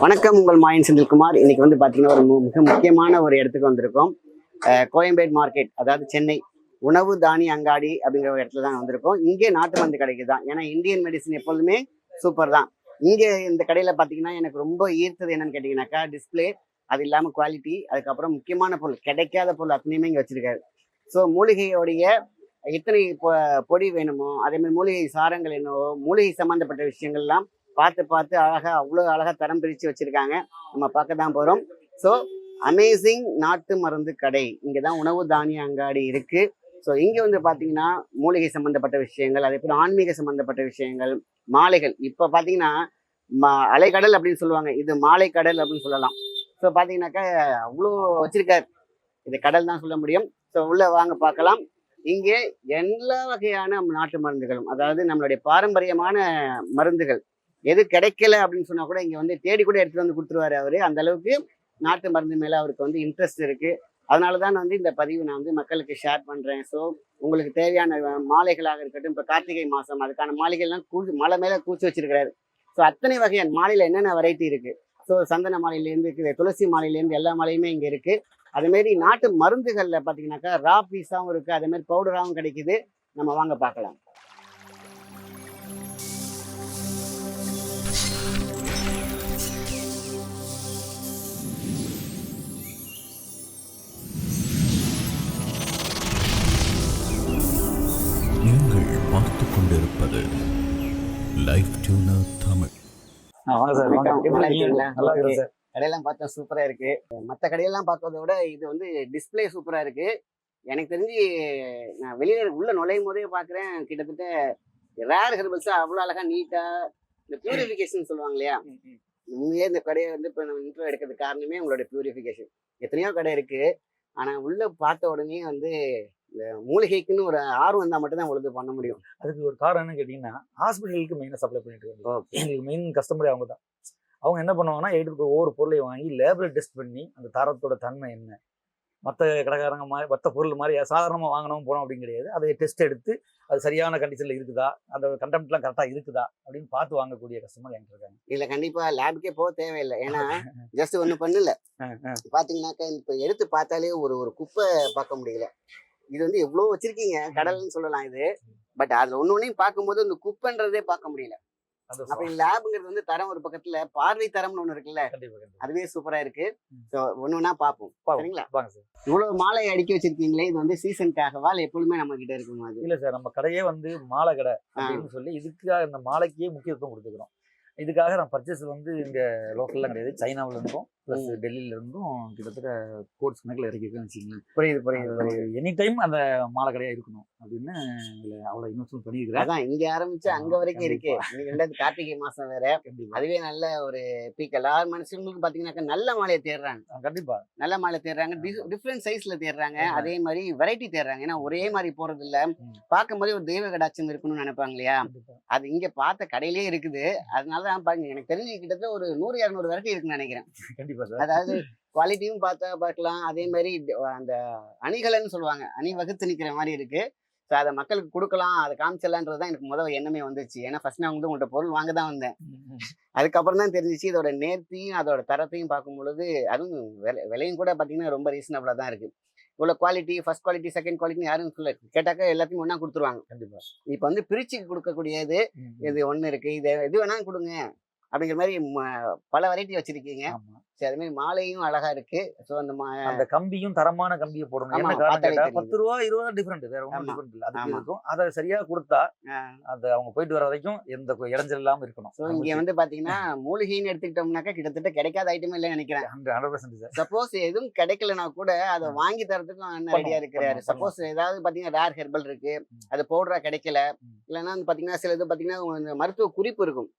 வணக்கம் உங்கள் மாயன் செந்தில்குமார். இன்னைக்கு வந்து பார்த்தீங்கன்னா ஒரு மிக முக்கியமான ஒரு இடத்துக்கு வந்திருக்கோம். கோயம்பேடு மார்க்கெட் அதாவது சென்னை. உணவு தானிய அங்காடி அப்படிங்கிற ஒரு இடத்துல தான் வந்திருக்கோம். இங்கே நாட்டு மருந்து கடைக்கு தான். ஏன்னா இந்தியன் மெடிசன் எப்பொழுதுமே சூப்பர் தான். இங்கே இந்த கடையில் பார்த்தீங்கன்னா எனக்கு ரொம்ப ஈர்த்தது என்னன்னு கேட்டிங்கனாக்கா டிஸ்ப்ளே அது இல்லாமல் குவாலிட்டி அதுக்கப்புறம் முக்கியமான பொருள் கிடைக்காத பொருள் அத்தனையுமே இங்கே வச்சிருக்காரு. ஸோ மூலிகையோடைய எத்தனை பொ- பொடி வேணுமோ அதேமாதிரி மூலிகை சாரங்கள் என்னவோ மூலிகை சம்மந்தப்பட்ட விஷயங்கள்லாம் பார்த்து பார்த்து அழகாக அவ்வளோ அழகாக தரம் பிரித்து வச்சுருக்காங்க. நம்ம பார்க்க தான் போகிறோம் ஸோ அமேசிங் நாட்டு மருந்து கடை. இங்கே தான் உணவு தானிய அங்காடி இருக்குது ஸோ இங்கே வந்து பார்த்தீங்கன்னா மூலிகை சம்மந்தப்பட்ட விஷயங்கள் அதே போல் ஆன்மீக சம்மந்தப்பட்ட விஷயங்கள் மாலைகள். இப்போ பார்த்தீங்கன்னா மா அலைக்கடல் அப்படின்னு சொல்லுவாங்க. இது மாலை கடல் அப்படின்னு சொல்லலாம். ஸோ பார்த்தீங்கன்னாக்கா அவ்வளோ வச்சுருக்கார். இது கடல் தான் சொல்ல முடியும். ஸோ உள்ளே வாங்க பார்க்கலாம். இங்கே எல்லா வகையான நாட்டு மருந்துகளும் அதாவது நம்மளுடைய பாரம்பரியமான மருந்துகள் எது கிடைக்கல அப்படின்னு சொன்னா கூட இங்க வந்து தேடி கூட எடுத்துட்டு வந்து கொடுத்துருவாரு அவரு. அந்த அளவுக்கு நாட்டு மருந்து மேல அவருக்கு வந்து இன்ட்ரெஸ்ட் இருக்கு. அதனால தான் வந்து இந்த பதிவு நான் வந்து மக்களுக்கு ஷேர் பண்றேன். ஸோ உங்களுக்கு தேவையான மாலைகளாக இருக்கட்டும் இப்போ கார்த்திகை மாசம் அதுக்கான மாலைகள்லாம் கூ மலை மேல கூச்சி வச்சிருக்கிறாரு. ஸோ அத்தனை வகையான மாலையில என்னென்ன வெரைட்டி இருக்கு? ஸோ சந்தன மாலையிலேருந்து இருக்குது துளசி மாலையிலேருந்து எல்லா மாலையுமே இங்கே இருக்கு. அதேமாரி நாட்டு மருந்துகளில் பார்த்தீங்கன்னாக்கா ரா பீஸாகவும் இருக்கு. அதே மாதிரி பவுடராகவும் கிடைக்குது. நம்ம வாங்க பார்க்கலாம். இருக்கிறேன் Okay. சார் கடையெல்லாம் பார்த்தா சூப்பரா இருக்கு. மற்ற கடையெல்லாம் பார்க்கறத விட இது வந்து டிஸ்ப்ளே சூப்பரா இருக்கு. எனக்கு தெரிஞ்சு நான் வெளியில உள்ள நுழையும் போதே பார்க்குறேன். கிட்டத்தட்ட ரேர் ஹெர்பல்ஸா அவ்வளோ அழகா நீட்டா இந்த பியூரிஃபிகேஷன் சொல்லுவாங்க இல்லையா? உண்மையே இந்த கடையை வந்து இப்போ நம்ம இன்ட்ரோ எடுக்கிறதுக்கு காரணமே உங்களோட பியூரிஃபிகேஷன் எத்தனையோ கடை இருக்கு. ஆனா உள்ள பார்த்த உடனே வந்து மூலிகைக்குன்னு ஒரு ஆர்வம் வந்தா மட்டும் தான் உங்களுக்கு பண்ண முடியும். அதுக்கு ஒரு காரணம் என்ன கேட்டீங்கன்னா ஹாஸ்பிட்டலுக்கு மெயினாக சப்ளை பண்ணிட்டு இருக்கோம் எங்களுக்கு மெயின் கஸ்டமரே அவங்க தான் அவங்க என்ன பண்ணுவாங்கன்னா எடுத்து ஒவ்வொரு பொருளையும் வாங்கி லேபில் டெஸ்ட் பண்ணி அந்த தரத்தோட தன்மை என்ன? மற்ற கடைக்காரங்க மாதிரி மற்ற பொருள் மாதிரி சாதாரணமாக வாங்கணும் போனோம் அப்படின்னு கிடையாது. அதை டெஸ்ட் எடுத்து அது சரியான கண்டிஷனில் இருக்குதா? அந்த கண்டெம்ட்லாம் கரெக்டாக இருக்குதா? அப்படின்னு பார்த்து வாங்கக்கூடிய கஸ்டமர் என்கிட்ட இருக்காங்க. இல்ல கண்டிப்பா லேபுக்கே போக தேவையில்லை. ஏன்னா ஜஸ்ட் ஒண்ணு பண்ணல. பாத்தீங்கன்னாக்கா இப்ப எடுத்து பார்த்தாலே ஒரு ஒரு குப்பை பார்க்க முடியல. இது வந்து எவ்வளவு வச்சிருக்கீங்க? கடல்னு சொல்லலாம் இது. பட் அதுல ஒண்ணு ஒன்னையும் பார்க்கும்போது இந்த குப்பைன்றதே பார்க்க முடியல. அந்த அப்ப லேபுங்கிறது வந்து தரம் ஒரு பக்கத்துல பார்வை தரம்னு ஒண்ணு இருக்குல்ல? அதுவே சூப்பரா இருக்கு. ம். ஸோ ஒண்ணு ஒண்ணா பார்ப்போம். பாவம். சரிங்களா? வாங்க சார். இவ்வளவு மாலை அடுக்கி வச்சிருக்கீங்களே இது வந்து சீசனுக்காகவா இல்ல எப்பொழுதுமே நம்ம கிட்ட இருக்குமா அது? இல்ல சார் நம்ம கடையே வந்து மாலை கடை அப்படின்னு சொல்லி இதுக்காக இந்த மாலைக்கே முக்கியத்துவம் கொடுத்துக்கிறோம். இதுக்காக நான் பர்ச்சேஸ் வந்து இங்க லோக்கல்லாம் கிடையாது சைனாவுல இருந்தும். ப்ளஸ் டெல்லியில இருந்தும் கிட்டத்தட்ட கோட்ஸ் கணக்கில் இறக்கிருக்கேன்னு வச்சுக்கோங்களேன். புரியுது புரியுது எனி டைம் அந்த மாலை கடையா இருக்கணும் அப்படின்னு இதுல அவ்வளவு இன்வெஸ்ட்மெண்ட் பண்ணியிருக்கிறேன். அதான் இங்க ஆரம்பிச்சு அங்க வரைக்கும் இருக்கு. நீங்க ரெண்டாவது கார்த்திகை மாசம் வேற. அதுவே நல்ல ஒரு பீக் எல்லா மனுஷங்களுக்கும் பாத்தீங்கன்னாக்கா நல்ல மாலையை தேடுறாங்க. ஆ, கண்டிப்பா. நல்ல மாலை தேடுறாங்க. டிஃப்ரெண்ட் சைஸ்ல தேடுறாங்க. அதே மாதிரி வெரைட்டி தேடுறாங்க. ஏன்னா ஒரே மாதிரி போறது இல்ல. பார்க்கும்போதே ஒரு தெய்வ கடாட்சம் இருக்கணும்னு நினைப்பாங்க இல்லையா? அது இங்க பார்த்த கடையிலேயே இருக்குது. அதனாலதான் பாருங்க எனக்கு தெரிஞ்சு கிட்டத்தட்ட ஒரு நூறு இரநூறு வெரைட்டி இருக்குன்னு நினைக்கிறேன். கண்டிப்பா சார். அதாவது குவாலிட்டியும் பார்த்தா பார்க்கலாம். அதே மாதிரி அந்த அணிகலன்னு சொல்லுவாங்க. அணி வகுத்து நிக்கிற மாதிரி இருக்கு. ஸோ அதை மக்களுக்கு கொடுக்கலாம் அதை காமிச்சிடலான்றது தான் எனக்கு முதல் எண்ணமே வந்துச்சு. ஏன்னா ஃபர்ஸ்ட் நான் வந்து உங்கள்கிட்ட பொருள் வாங்க தான் வந்தேன். அதுக்கப்புறம் தான் தெரிஞ்சிச்சு இதோட நேர்த்தியும் அதோட தரத்தையும் பார்க்கும் பொழுது அதுவும் விலை விலையும் கூட பார்த்தீங்கன்னா ரொம்ப ரீசனபிளாக தான் இருக்கு. இவ்வளோ quality first quality second quality யாரும் சொல்ல கேட்டாக்கா எல்லாத்தையும் ஒன்றா கொடுத்துருவாங்க. கண்டிப்பா. இப்போ வந்து பிரிச்சு கொடுக்கக்கூடியது. இது ஒன்று இருக்கு. இது எது வேணாலும் கொடுங்க. அப்படிங்கிற மாதிரி பல வெரைட்டி வச்சிருக்கீங்க. சரி அது மாதிரி மாலையும் அழகா இருக்கு. ஸோ அந்த அந்த கம்பியும் தரமான கம்பியை போடணும். என்ன. பத்து ரூபா இருபது ரூபா டிஃபரெண்ட் வேற ஒன்றும். டிஃபரெண்ட் இல்லை. அதுக்கு. இருக்கும். அதை சரியா கொடுத்தா. அது அவங்க போயிட்டு வர வரைக்கும் எந்த இடைஞ்சல் இல்லாம இருக்கணும். ஸோ இங்க வந்து பாத்தீங்கன்னா மூலிகைன்னு எடுத்துக்கிட்டோம்னாக்கா கிட்டத்தட்ட கிடைக்காத ஐட்டமே இல்லைன்னு நினைக்கிறேன். ஹண்ட்ரட் பர்சன்ட் சப்போஸ் எதுவும் கிடைக்கலனா கூட அதை வாங்கி அண்ணன் பண்ணுவோம், ரெடியா இருக்கிறாரு? சப்போஸ் ஏதாவது பாத்தீங்கன்னா ரேர் ஹெர்பல் இருக்கு. அது பவுடரா கிடைக்கல. இல்லைன்னா வந்து பாத்தீங்கன்னா சிலது பாத்தீங்கன்னா இந்த மருத்துவ குறிப்பு இருக்கும்.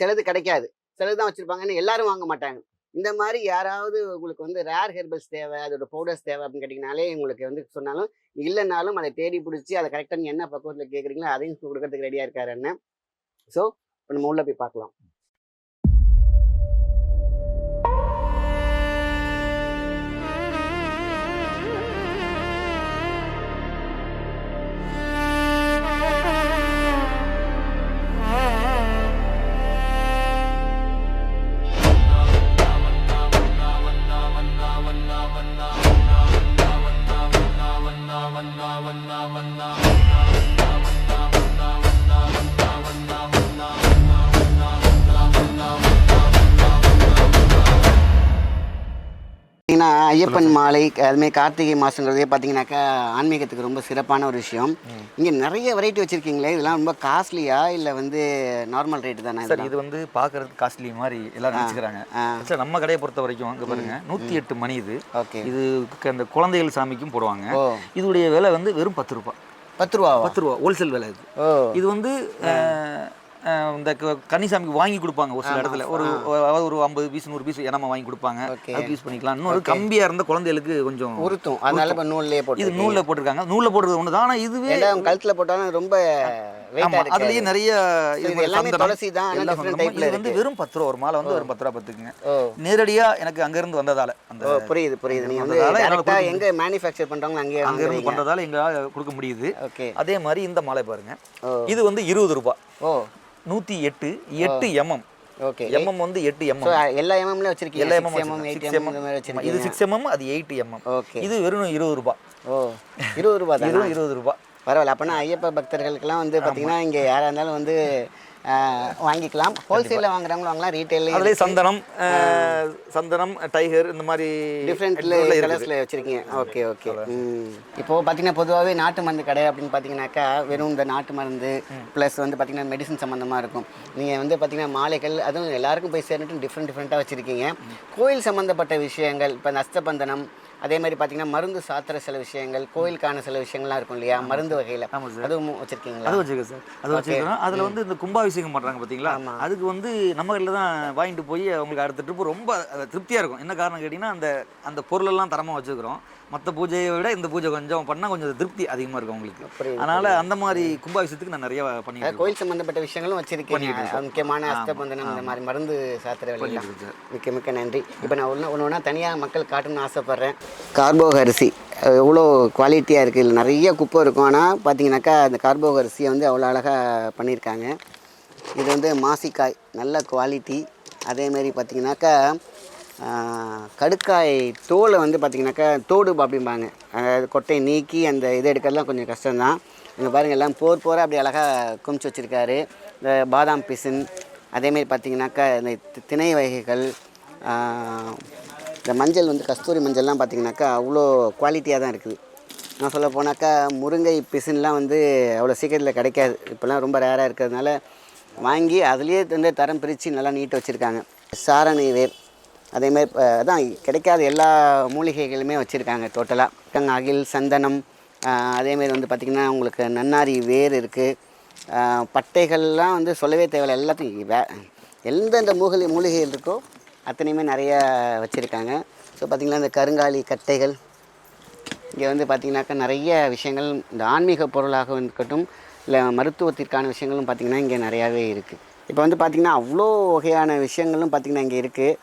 சிலது கிடைக்காது. சிலது தான் வச்சிருப்பாங்கன்னு எல்லாரும் வாங்க மாட்டாங்க. இந்த மாதிரி யாராவது உங்களுக்கு வந்து ரேர் ஹெர்பல்ஸ் தேவை அதோட பவுடர்ஸ் தேவை அப்படின்னு கேட்டிங்கனாலே உங்களுக்கு வந்து சொன்னாலும் இல்லைனாலும் அதை தேடி பிடிச்சி அதை கரெக்டாக நீங்கள் என்ன பக்குவத்தில் கேட்குறீங்களோ அதையும் கொடுக்கறதுக்கு ரெடியாக இருக்காரு என்ன ஸோ இப்போ நம்ம உள்ளே போய் பார்க்கலாம். பார்த்தீங்கன்னா ஐயப்பன் மாலை அதுமாதிரி கார்த்திகை மாதங்கிறதே பார்த்தீங்கன்னாக்கா ஆன்மீகத்துக்கு ரொம்ப சிறப்பான ஒரு விஷயம். இங்கே நிறைய வெரைட்டி வச்சுருக்கீங்களே இதெல்லாம் ரொம்ப காஸ்ட்லியா இல்லை வந்து நார்மல் ரேட்டு தானே சார் இது வந்து பார்க்கறதுக்கு காஸ்ட்லி மாதிரி எல்லாரும் நினச்சிக்கிறாங்க. சார் நம்ம கடையை பொறுத்த வரைக்கும் அங்கே பாருங்க நூற்றி எட்டு மணி இது. ஓகே. இது அந்த குழந்தைகள் சாமிக்கும் போடுவாங்க. இதோடைய விலை வந்து வெறும் பத்து ரூபாய் பத்து ரூபாவா? பத்து ரூபா ஹோல்சேல் விலை இது. இது வந்து இந்த கன்னிசாமிக்கு வாங்கி கொடுப்பாங்க ஒரு சில இடத்துல. ஒரு அதாவது ஒரு ஐம்பது பீஸ் நூறு பீஸ் இனமா வாங்கி கொடுப்பாங்க. அது யூஸ் பண்ணிக்கலாம். இன்னொரு கம்பியா இருந்த குழந்தைகளுக்கு கொஞ்சம் உருத்தும். அதனால இப்போ நூல்லையே போட்டு இது நூல்ல போட்டிருக்காங்க. நூல்ல போடுறது ஒன்று தான் ஆனால் இதுவே கழுத்தில் போட்டாலும் ரொம்ப அதுலயே நிறைய துளசி தான், இது வந்து வெறும் பத்து ரூபா ஒரு மாலை வந்து வெறும் பத்து ரூபா பத்துக்குங்க நேரடியா எனக்கு அங்க இருந்து வந்ததால அந்த புரியுது புரியுது. நீங்கள் வந்து எங்கே மேனுஃபேக்சர் பண்ணுறாங்களோ அங்கேயே அங்க இருந்து பண்றதால எங்களால கொடுக்க முடியுது. அதே மாதிரி இந்த மாலை பாருங்க. இது வந்து இருபது ரூபாய் ஓ. நூத்தி எட்டு எட்டு எம்எம் ஓகே. எம்எம் வந்து எட்டு எம்எம் எல்லா எம்எம்ல வச்சிருக்கீங்க எல்லா எம்எம் எம்எம் எயிட் எம்எம் இது சிக்ஸ் எம்எம் அது எயிட் எம்எம் ஓகே. இது வெறும் இருபது ரூபாய் ஓ இருபது ரூபா தான்? இருபது ரூபாய் பரவாயில்ல. அப்போனா ஐயப்ப பக்தர்களுக்கெல்லாம் வந்து பார்த்தீங்கன்னா இங்கே யாராக இருந்தாலும் வந்து வாங்கிக்கலாம். ஹோல்சேலில் வாங்குறவங்களும் வாங்கலாம் ரீட்டைல்லையும் அதுலேயே சந்தனம் சந்தனம் டைகர் இந்த மாதிரி இருக்குது. கலர்ஸில் வச்சுருக்கீங்க. ஓகே ஓகே இப்போது பார்த்தீங்கன்னா பொதுவாகவே நாட்டு மருந்து கடை அப்படின்னு பார்த்தீங்கன்னாக்கா வெறும் இந்த நாட்டு மருந்து ப்ளஸ் வந்து பார்த்தீங்கன்னா மெடிசன் சம்மந்தமாக இருக்கும். நீங்கள் வந்து பார்த்தீங்கன்னா மாலைகள் அதுவும் எல்லாருக்கும் போய் சேர்ந்துட்டு டிஃப்ரெண்ட் டிஃப்ரெண்ட்டாக வச்சுருக்கீங்க. கோயில் சம்மந்தப்பட்ட விஷயங்கள் இப்போ இந்த அஸ்தபந்தனம் அதே மாதிரி பார்த்தீங்கன்னா மருந்து சாத்திர சில விஷயங்கள் கோயிலுக்கான சில விஷயங்கள்லாம் இருக்கும் இல்லையா? மருந்து வகையில். அதுவும் வச்சுருக்கீங்களா? அது வச்சுருக்கேன் சார். அது வச்சுருக்கோம் அதில் வந்து இந்த கும்பாபிஷேகம் பண்ணுறாங்க பார்த்தீங்களா அதுக்கு வந்து நம்ம கடையில் தான் வாங்கிட்டு போய் அவங்களுக்கு அடுத்த ட்ரிப்பு ரொம்ப திருப்தியாக இருக்கும். என்ன காரணம் கேட்டிங்கன்னா அந்த அந்த பொருளெல்லாம் தரமாக வச்சுக்கிறோம் மற்ற பூஜையை விட இந்த பூஜை கொஞ்சம் பண்ணால் கொஞ்சம் திருப்தி அதிகமாக இருக்கும் அவங்களுக்கு புரியுது, அதனால் அந்த மாதிரி கும்பாபிஷேகத்துக்கு நான் நிறைய பண்ணியிருக்கேன் கோயில் சம்மந்தப்பட்ட விஷயங்களும் வச்சிருக்கீங்க. அது முக்கியமான அஸ்தபந்தனம் இந்த மாதிரி மருந்து சாத்திர சார். மிக்க மிக்க நன்றி. இப்போ நான் ஒன்று ஒன்று ஒன்றா தனியாக மக்கள் காட்டணும்னு ஆசைப்பட்றேன். கார்போக அரிசி. அஹ் எவ்வளோ குவாலிட்டியாக இருக்குது இதில் நிறைய குப்பை இருக்கும். ஆனால் பார்த்தீங்கன்னாக்கா அந்த கார்போக அரிசியை வந்து அவ்வளோ அழகாக பண்ணியிருக்காங்க. இது வந்து மாசிக்காய் நல்ல குவாலிட்டி அதேமாரி பார்த்தீங்கன்னாக்கா ஆஹ், கடுக்காய் தோலை வந்து பார்த்திங்கனாக்கா தோடு அப்படிம்பாங்க. அதாவது கொட்டையை நீக்கி அந்த இதை எடுக்கிறதுலாம் கொஞ்சம் கஷ்டம்தான். இங்கே பாருங்கள் எல்லாம் போர் போர அப்படி அழகாக குமிச்சு வச்சுருக்காரு. இந்த பாதாம் பிசின் அதேமாரி பார்த்தீங்கன்னாக்கா இந்த திணை வகைகள் இந்த மஞ்சள் வந்து கஸ்தூரி மஞ்சள்லாம் பார்த்திங்கனாக்கா அவ்வளோ குவாலிட்டியாக தான் இருக்குது. நான் சொல்ல போனாக்கா முருங்கை பிசின்லாம் வந்து அவ்வளோ சீக்கிரத்தில் கிடைக்காது. இப்போல்லாம் ரொம்ப ரேராக இருக்கிறதுனால வாங்கி அதுலேயே வந்து தரம் பிரித்து நல்லா நீட்டு வச்சுருக்காங்க. சாரணை வேர் அதேமாதிரி இப்போ அதான் கிடைக்காத எல்லா மூலிகைகளுமே வச்சுருக்காங்க டோட்டலாக அகில் சந்தனம் அதேமாரி வந்து பார்த்திங்கன்னா உங்களுக்கு நன்னாரி வேர் இருக்குது பட்டைகள்லாம் வந்து சொல்லவே தேவையில்ல எல்லாத்தையும் வே எந்தெந்த மூலிகை மூலிகைகள் இருக்கோ அத்தனையுமே நிறைய வச்சுருக்காங்க. ஸோ பார்த்திங்கன்னா இந்த கருங்காலி கட்டைகள் இங்கே வந்து பார்த்திங்கனாக்கா நிறைய விஷயங்கள் இந்த ஆன்மீக பொருளாக இருக்கட்டும் இல்லை மருத்துவத்திற்கான விஷயங்களும் பார்த்திங்கன்னா இங்கே நிறையாவே இருக்குது இப்போ வந்து பார்த்திங்கன்னா அவ்வளோ வகையான விஷயங்களும் பார்த்திங்கன்னா இங்கே இருக்குது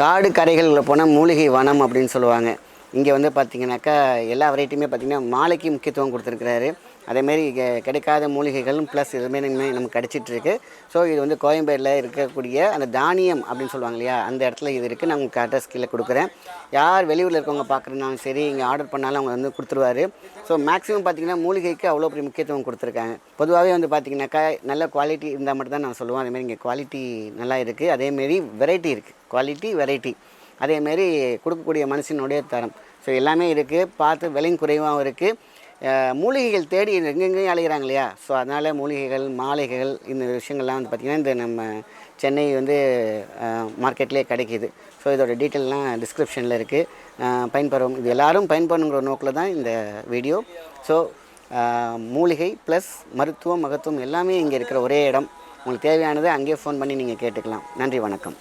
காடு கரைகளில் போனால் மூலிகை வனம் அப்படின்னு சொல்லுவாங்க. இங்கே வந்து பார்த்திங்கனாக்கா எல்லா வெரைட்டியுமே பார்த்திங்கன்னா மாலைக்கு முக்கியத்துவம் கொடுத்துருக்குறாரு. அதேமாரி கிடைக்காத மூலிகைகளும் ப்ளஸ் இதுமாரி நமக்கு கிடச்சிட்ருக்கு. ஸோ இது வந்து கோயம்பேடில் இருக்கக்கூடிய அந்த தானியம் அப்படின்னு சொல்லுவாங்க இல்லையா? அந்த இடத்துல இது இருக்குது நான் உங்களுக்கு அட்ரஸ் கீழே கொடுக்குறேன். யார் வெளியூரில் இருக்கவங்க பார்க்குறதுனாலும் சரி இங்கே ஆர்டர் பண்ணாலும் அவங்க வந்து கொடுத்துருவாரு. ஸோ மேக்ஸிமம் பார்த்திங்கன்னா மூலிகைக்கு அவ்வளோ பெரிய முக்கியத்துவம் கொடுத்துருக்காங்க. பொதுவாகவே வந்து பார்த்திங்கனாக்கா நல்ல குவாலிட்டி இருந்தால் மட்டும் தான் நான் சொல்லுவேன். அதேமாரி இங்கே குவாலிட்டி நல்லா இருக்குது அதேமாரி வெரைட்டி இருக்குது குவாலிட்டி வெரைட்டி அதேமாரி கொடுக்கக்கூடிய மனுஷனுடைய தரம். ஸோ எல்லாமே இருக்குது பார்த்து விலையும் குறைவாகவும் இருக்குது மூலிகைகள் தேடி எங்கெங்கேயும் அலைகிறாங்க இல்லையா ஸோ அதனால் மூலிகைகள் மாலைகள் இந்த விஷயங்கள்லாம் வந்து பார்த்திங்கன்னா இந்த நம்ம சென்னை வந்து மார்க்கெட்லேயே கிடைக்கிது. ஸோ இதோட டீட்டெயில்லாம் டிஸ்கிரிப்ஷனில் இருக்குது பயன்பெறும் இது எல்லாரும் பயன்படணுங்கிற நோக்கில் தான் இந்த வீடியோ. ஸோ மூலிகை ப்ளஸ் மருத்துவம் மகத்துவம் எல்லாமே இங்கே இருக்கிற ஒரே இடம். உங்களுக்கு தேவையானதை அங்கேயே ஃபோன் பண்ணி நீங்கள் கேட்டுக்கலாம். நன்றி வணக்கம்.